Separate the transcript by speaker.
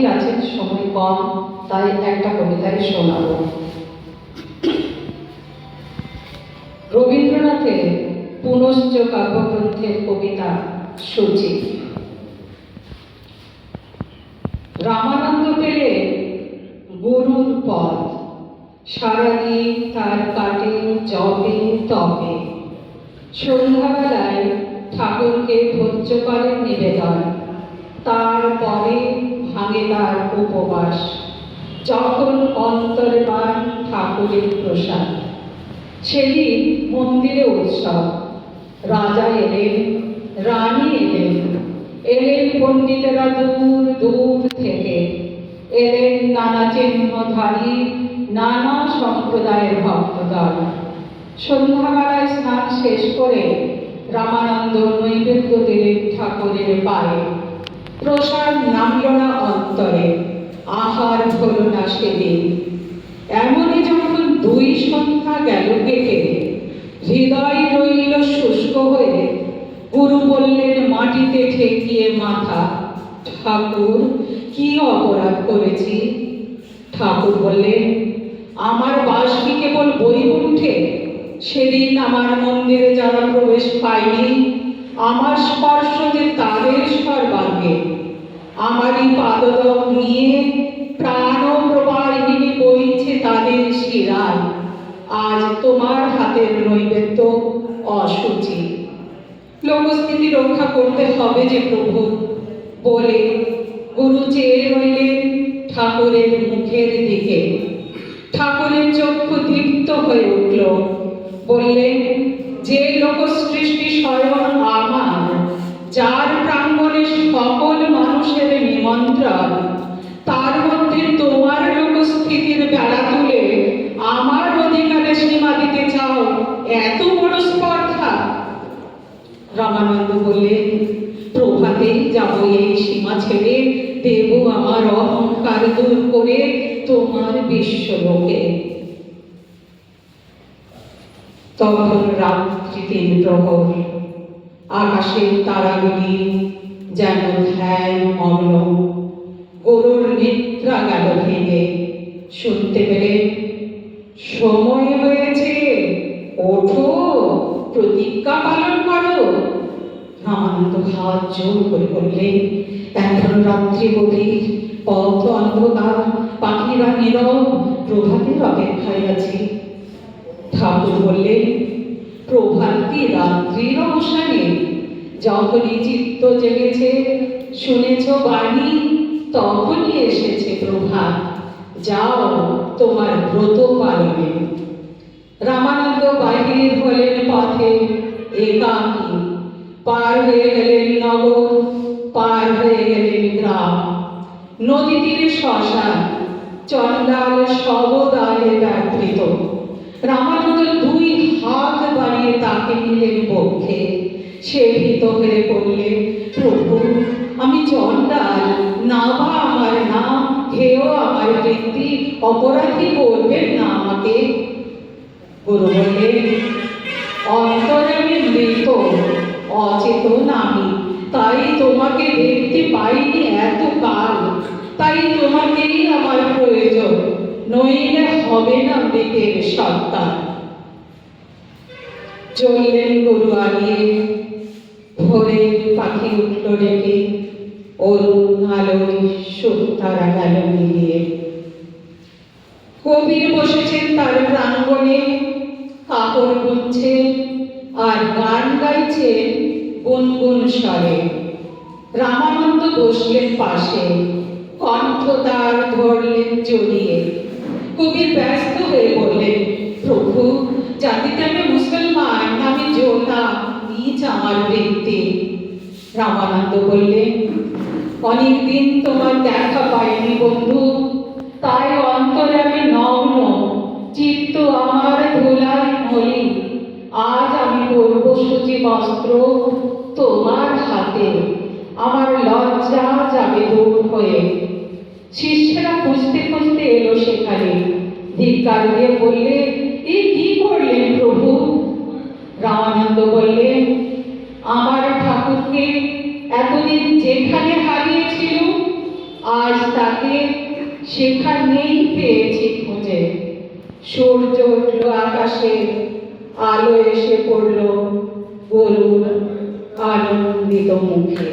Speaker 1: অনেকেই আছেন সময় কম, তাই একটা কবিতায় শোনাবো। রবীন্দ্রনাথের পুনশ্চ কাব্যগ্রন্থের কবিতা সূচি। রামানন্দ পেলে গুরুর পদ সারাদিন তার কাটে জপে তপে। সন্ধ্যাবেলায় ঠাকুরকে ভোজ্য করেন নিবেদন, তারপরে তার উপবাস, যখন অন্তরে পান ঠাকুরের প্রসাদ। সেদিন মন্দিরে উৎসব। রাজা এলেন, রানী এলেন। এলেন পণ্ডিতেরা দূর দূর থেকে। এলেন নানা চিহ্নধারী, নানা সম্প্রদায়ের ভক্তদল সন্ধ্যাবেলায় স্নান শেষ করে রামানন্দ নৈবেদ্য দিলেন ঠাকুরের পায়ে। প্রসাদ নামল না অন্তরে, আহার হলো না সেদিন। এমনই যখন দুই সংখ্যা গেল কেটে, হৃদয় রইল শুষ্ক হয়ে। গুরু বললেন, মাটিতে ঠেকিয়ে মাথা, ঠাকুর, কি অপরাধ করেছি? ঠাকুর বললেন, আমার বাস কি কেবল বৈকুণ্ঠে সেদিন আমার মন্দিরে যারা প্রবেশ পায়নি আমার স্পর্শ যে তাদের সর্বাঙ্গে আমারই পাদদক নিয়ে প্রাণ প্রবাহিনী বইছে তাদের শিরায় আজ তোমার হাতের নৈবেদ্য অসুচি লোকস্থিতি রক্ষা করতে হবে যে প্রভু, বলে গুরু চেয়ে রইলেন ঠাকুরের মুখের দিকে। ঠাকুরের চক্ষু দীপ্ত হয়ে উঠল, বললেন যে লোক সৃষ্টি স্বয়ং আমার, যার প্রাঙ্গণে সকল মানুষের নিমন্ত্রণ, তার মধ্যে তোমার লোকস্থিতির বেড়া তুলে আমার অধিকারে সীমা দিতে চাও, এত বড় স্পর্ধা। রামানন্দ বললেন প্রভাতেই যাব এই সীমা ছেড়ে, দেব আমার অহংকার দূর করে তোমার বিশ্বলোকে। তখন রাত্রি তিন প্রহর আকাশের তারাগুলি যেন ধ্যান মগ্ন। গরুর নিদ্রা গেল ভেঙে। শুনতে পেলে, সময় হয়েছে, ওঠো, প্রতিজ্ঞা পালন করো। রামানন্দ হাত জোর করে বললেন, এখন রাত্রি গভীর, পথ অন্ধকার, পাখিরা নীরব, প্রভাতের অপেক্ষায় আছি। ঠাকুর বললেন প্রভাত রাত্রির অবসানে। যখনই চিত্ত জেগেছে, শুনেছ বাণী, তখনই এসেছে প্রভাত। যাও, তোমার ব্রত পালবে। রামানন্দ বাহির হলেন পথে, একাকী। পার হয়ে গেলেন নগর, পার হয়ে গেলেন গ্রাম। নদী তীরে শ্মশান চন্ডাল শবদালে ব্যাপৃত রামানন্দ দুই হাত বাড়িয়ে তাকে নিলেন পক্ষে সে ভীত হয়ে পড়লে প্রভু, আমি চন্ডাল না বা আমার নাম হেও আমার বৃত্তি অপরাধী করবেন না আমাকে? গুরু বললেন, অন্তরে আমি মৃত, অচেতন আমি। তাই তোমাকে দেখতে পাইনি এত কাল তাই তোমাকেই আমার হবে না মৃতের সত্তা চললেন গরু আগিয়ে ভোরে পাখি উঠল ডেকে, অরুণ আলোয় সুতারা গেল মিলিয়ে। কবির বসেছেন তার প্রাঙ্গণে, কাপড় বুনছে, আর গান গাইছে গুনগুন স্বরে। রামানন্দ বসলেন পাশে, কণ্ঠ তার ধরলেন জড়িয়ে। কবির ব্যস্ত হয়ে বললেন প্রভু, জাতিতে আমি মুসলমান, আমি যোদ্ধা, নিজ আমার বৃত্তি রামানন্দ বললেন অনেকদিন তোমার দেখা পাইনি বন্ধু, তাই অন্তরে আমি নগ্ন, চিত্ত আমার ধুলায় মলি। আজ আমি পরব সূচি বস্ত্র তোমার হাতে, আমার লজ্জা যাবে দূর হয়ে শিষ্যরা খুঁজতে খুঁজতে এলো সেখানে। ধিক্কার দিয়ে বললে, এ কি করলেন প্রভু? রামানন্দ বললেন আমার ঠাকুরকে এতদিন যেখানে হারিয়েছিল, আজ তাকে সেখানেই পেয়েছি খুঁজে। সূর্য উঠল আকাশে, আলো এসে পড়ল গরুর আনন্দিত মুখে।